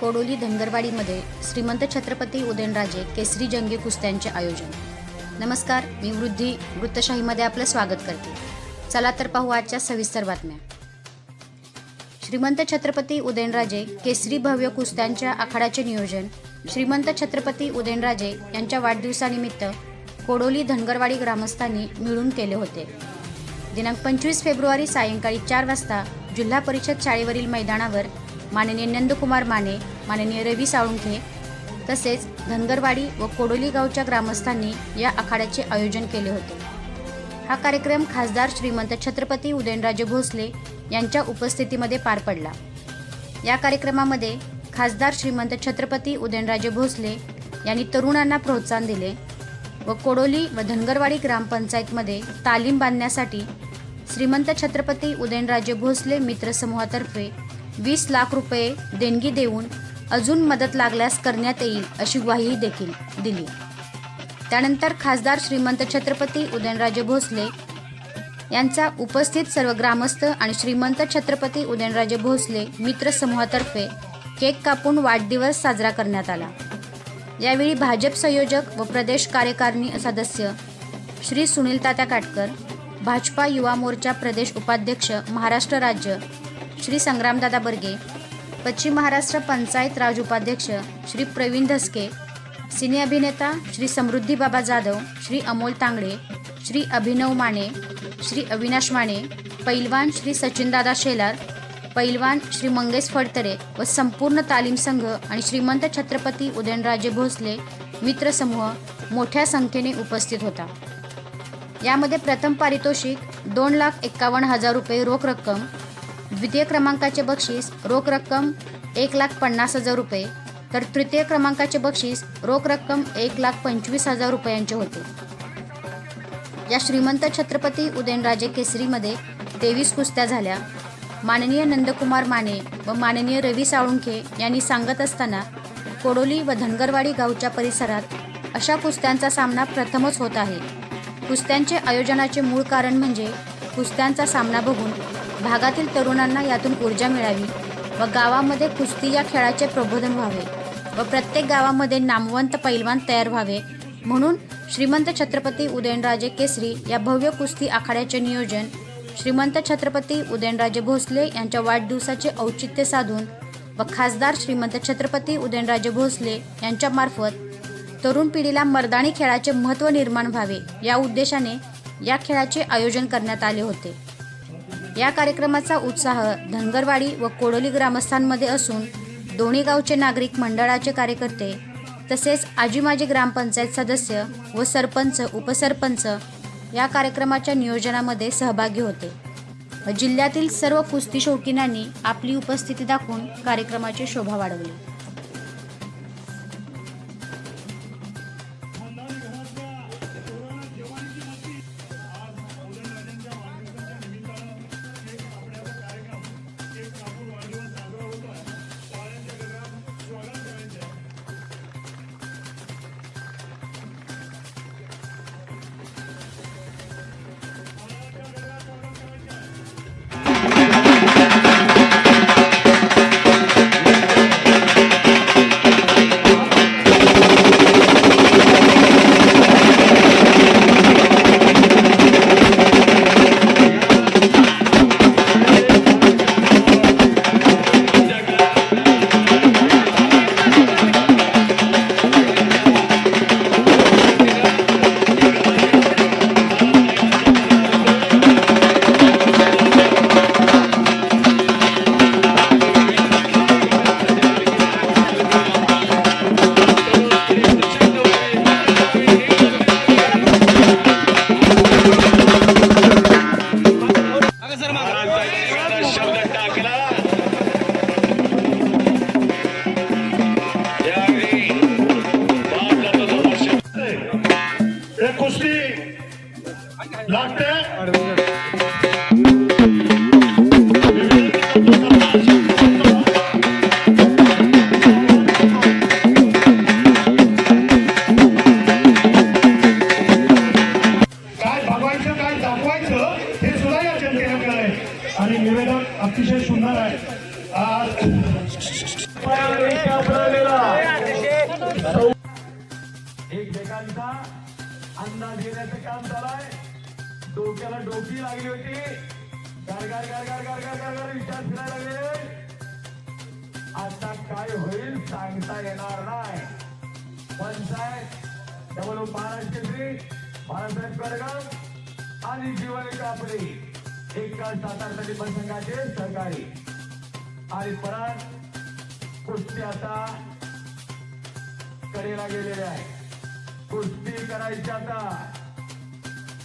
कोडोली धनगरवाडीमध्ये श्रीमंत छत्रपती उदयनराजे केसरी जंगी कुस्त्यांचे आयोजन. नमस्कार मी वृद्धी वृत्तशाहीमध्ये आपलं स्वागत करते. चला तर पाहू आजच्या सविस्तर बातम्या. श्रीमंत छत्रपती उदयनराजे केसरी भव्य कुस्त्यांच्या आखाड्याचे नियोजन श्रीमंत छत्रपती उदयनराजे यांच्या वाढदिवसानिमित्त कोडोली धनगरवाडी ग्रामस्थांनी मिळून केले होते. दिनांक पंचवीस फेब्रुवारी सायंकाळी चार वाजता जिल्हा परिषद शाळेवरील मैदानावर माननीय नंदकुमार माने माननीय रवी साळुंखे तसेच धनगरवाडी व कोडोली गावच्या ग्रामस्थांनी या आखाड्याचे आयोजन केले होते. हा कार्यक्रम खासदार श्रीमंत छत्रपती उदयनराजे भोसले यांच्या उपस्थितीमध्ये पार पडला. या कार्यक्रमामध्ये खासदार श्रीमंत छत्रपती उदयनराजे भोसले यांनी तरुणांना प्रोत्साहन दिले व कोडोली व धनगरवाडी ग्रामपंचायतमध्ये तालीम बांधण्यासाठी श्रीमंत छत्रपती उदयनराजे भोसले मित्रसमूहातर्फे वीस लाख रुपये देणगी देऊन अजून मदत लागल्यास करण्यात येईल अशी ग्वाही देखील दिली. त्यानंतर खासदार श्रीमंत छत्रपती उदयनराजे भोसले यांचा उपस्थित सर्व ग्रामस्थ आणि श्रीमंत छत्रपती उदयनराजे भोसले मित्र समूहातर्फे केक कापून वाढदिवस साजरा करण्यात आला. यावेळी भाजप संयोजक व प्रदेश कार्यकारिणी सदस्य श्री सुनील तात्या काटकर भाजपा युवा मोर्चा प्रदेश उपाध्यक्ष महाराष्ट्र राज्य श्री संग्रामदादा बर्गे पश्चिम महाराष्ट्र पंचायत राज उपाध्यक्ष श्री प्रवीण धसके सिने अभिनेता श्री समृद्धी बाबा जाधव श्री अमोल तांगडे श्री अभिनव माने श्री अविनाश माने पैलवान श्री सचिनदादा शेलार पैलवान श्री मंगेश फडतरे व संपूर्ण तालीम संघ आणि श्रीमंत छत्रपती उदयनराजे भोसले मित्रसमूह मोठ्या संख्येने उपस्थित होता. यामध्ये प्रथम पारितोषिक दोन लाख एक्कावन्न हजार रुपये रोख रक्कम द्वितीय क्रमांकाचे बक्षीस रोख रक्कम एक लाख पन्नास हजार रुपये. तर तृतीय क्रमांकाचे बक्षीस रोख रक्कम एक लाख पंचवीस हजार रुपयांचे होते. या श्रीमंत छत्रपती उदयनराजे केसरीमध्ये तेवीस कुस्त्या झाल्या. माननीय नंदकुमार माने व माननीय रवी साळुंखे यांनी सांगत असताना कोडोली व धनगरवाडी गावच्या परिसरात अशा कुस्त्यांचा सामना प्रथमच होत आहे. कुस्त्यांचे आयोजनाचे मूळ कारण म्हणजे कुस्त्यांचा सामना बघून भागातील तरुणांना यातून ऊर्जा मिळावी व गावामध्ये कुस्ती या खेळाचे प्रबोधन व्हावे व प्रत्येक गावामध्ये नामवंत पैलवान तयार व्हावे. म्हणून श्रीमंत छत्रपती उदयनराजे केसरी या भव्य कुस्ती आखाड्याचे नियोजन श्रीमंत छत्रपती उदयनराजे भोसले यांच्या वाढदिवसाचे औचित्य साधून व खासदार श्रीमंत छत्रपती उदयनराजे भोसले यांच्यामार्फत तरुण पिढीला मर्दानी खेळाचे महत्त्व निर्माण व्हावे या उद्देशाने या खेळाचे आयोजन करण्यात आले होते. या कार्यक्रमाचा उत्साह धनगरवाडी व कोडोली ग्रामस्थांमध्ये असून दोन्ही गावचे नागरिक मंडळाचे कार्यकर्ते तसेच आजी माजी ग्रामपंचायत सदस्य व सरपंच उपसरपंच या कार्यक्रमाच्या नियोजनामध्ये सहभागी होते. जिल्ह्यातील सर्व कुस्ती शौकीनांनी आपली उपस्थिती दाखवून कार्यक्रमाची शोभा वाढवली. अंदाज घेण्याचं काम झालाय. डोक्याला डोकी लागली होती. गारगार गारगार गारगार गारगार विचार फिरायला लागले. आता काय होईल सांगता येणार नाही. पंचायत त्यामुळे महाराष्ट्र श्री बाळासाहेब कडगाव आणि जीवन कापडे एक काळ सातारसाठी मतसंघाचे सहकारी आणि परत कुस्ती आता कडेला गेलेले आहे.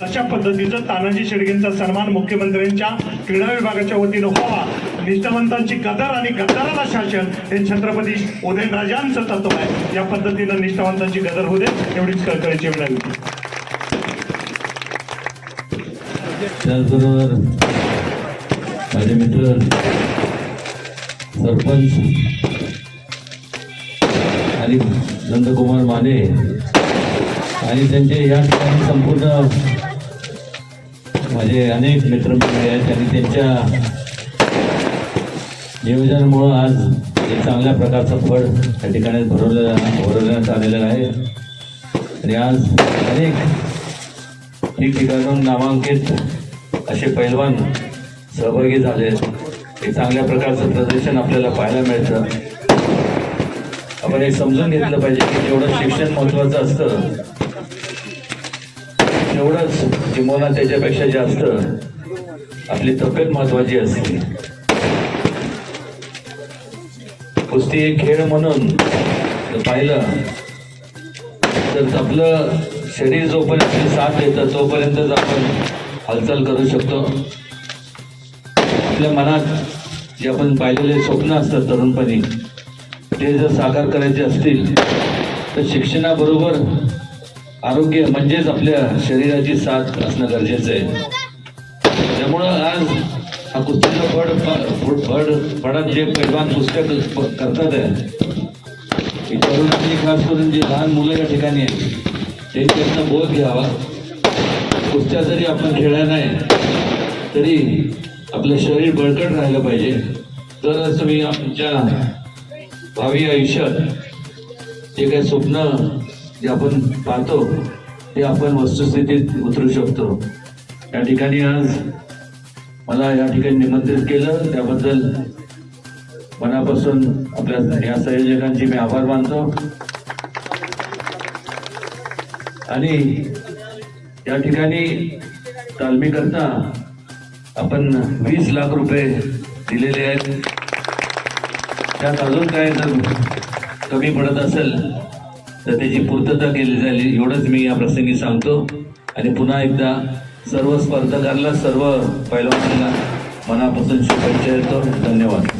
अशा पद्धतीचं तानाजी शेडगेंचा सन्मान मुख्यमंत्र्यांच्या क्रीडा विभागाच्या वतीनं व्हावा. निष्ठावंतांची गदर आणि गद्दाराला शासन हे छत्रपती उदयनराजांचं तत्व आहे. या पद्धतीनं निष्ठावंतांची गदर होऊ दे एवढीच कळकळीची विनंती. त्याचबरोबर माझे मित्र सरपंच आणि नंदकुमार माने आणि त्यांचे या ठिकाणी संपूर्ण माझे अनेक मित्रमंडळी आहेत आणि त्यांच्या नियोजनामुळं आज एक चांगल्या प्रकारचं फळ त्या ठिकाणी भरवलं भरवण्यात आलेलं आहे. आणि आज अनेक ठिकठिकाणून नामांकित असे पैलवान सहभागी झाले. एक चांगल्या प्रकारचं प्रदर्शन आपल्याला पाहायला मिळतं. आपण हे समजून घेतलं पाहिजे की जेवढं शिक्षण महत्त्वाचं असतं तेवढंच किंवा त्याच्यापेक्षा जास्त आपली तब्येत महत्वाची असते. कुस्ती एक खेळ म्हणून जर पाहिलं तर आपलं शरीर जोपर्यंत आपली साथ देतं तोपर्यंतच आपण हालचाल करू शकतो. आपल्या मनात जे आपण पाहिलेले स्वप्न असतात तरुणपणी ते जर साकार करायचे असतील तर शिक्षणाबरोबर आरोग्य म्हणजेच आपल्या शरीराची साथ असणं गरजेचं आहे. त्यामुळं आज हा कुस्तीचं फड फड फडात जे पैलवान कुस्त्या करतात आहे तरुणांनी खास करून जे लहान मुलं या ठिकाणी आहेत ते त्यांचा बोध घ्यावा. कुस्त्या जरी आपण खेळल्या नाही तरी आपलं शरीर बळकट राहिलं पाहिजे. तरच तुम्ही आमच्या भावी आयुष्यात जे काही स्वप्न जे आपण पाहतो ते आपण वस्तुस्थितीत उतरू शकतो. या ठिकाणी आज मला या ठिकाणी निमंत्रित केलं. त्याबद्दल मनापासून आपल्या या संयोजकांचे मी आभार मानतो. आणि या ठिकाणी तालमी करता आपण वीस लाख रुपये दिलेले आहेत. त्यात अजून काय जर कमी पडत असेल तर त्याची पूर्तता केली झाली. एवढंच मी या प्रसंगी सांगतो. आणि पुन्हा एकदा सर्व स्पर्धकांना सर्व पैलवानांना मनापासून शुभेच्छा येतो धन्यवाद.